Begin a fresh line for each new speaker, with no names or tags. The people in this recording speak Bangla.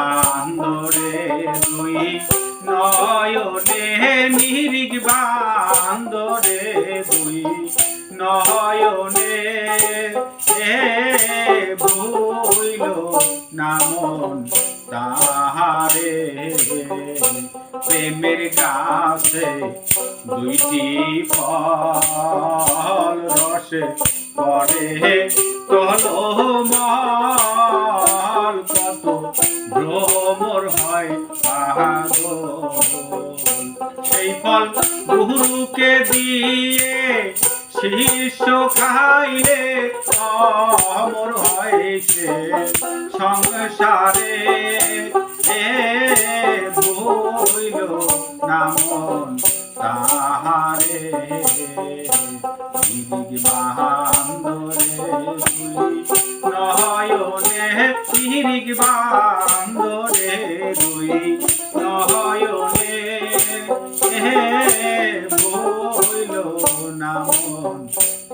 বান্দরে দুই নয়নে নিরিগ বান্দরে দুই নয়নে এ ভুইল নামন তাহারে। প্রেমের গাছে দুইটি ফল রসে পরে কলমল কত ভ্রমর হয় পাগল সেই ফল গুরুকে দিয়ে শিষ্য খাইলে অমর হয় সে। সংসারে ভইল নামন তাহারে। বাহান্দরে নয়নে তিরিগ বান্দরে দুই নয়নে